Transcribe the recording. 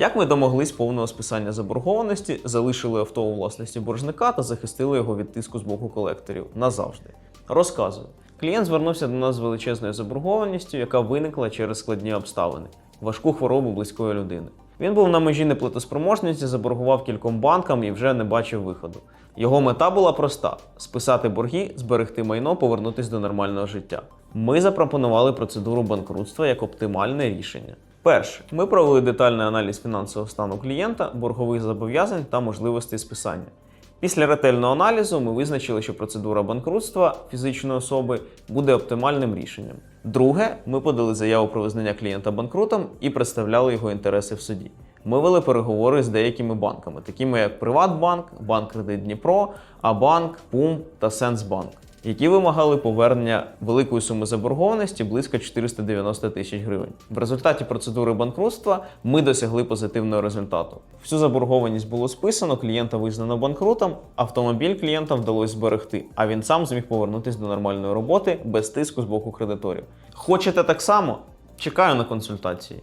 Як ми домоглись повного списання заборгованості, залишили авто у власності боржника та захистили його від тиску з боку колекторів назавжди. Розказую. Клієнт звернувся до нас з величезною заборгованістю, яка виникла через складні обставини, важку хворобу близької людини. Він був на межі неплатоспроможності, заборгував кільком банкам і вже не бачив виходу. Його мета була проста: списати борги, зберегти майно, повернутись до нормального життя. Ми запропонували процедуру банкрутства як оптимальне рішення. Перше, ми провели детальний аналіз фінансового стану клієнта, боргових зобов'язань та можливостей списання. Після ретельного аналізу ми визначили, що процедура банкрутства фізичної особи буде оптимальним рішенням. Друге, ми подали заяву про визнання клієнта банкрутом і представляли його інтереси в суді. Ми вели переговори з деякими банками, такими як Приватбанк, Банк Кредит Дніпро, Абанк, Пум та Сенсбанк, які вимагали повернення великої суми заборгованості близько 490 тисяч гривень. В результаті процедури банкрутства ми досягли позитивного результату. Всю заборгованість було списано, клієнта визнано банкрутом, автомобіль клієнта вдалося зберегти, а він сам зміг повернутися до нормальної роботи без тиску з боку кредиторів. Хочете так само? Чекаю на консультації.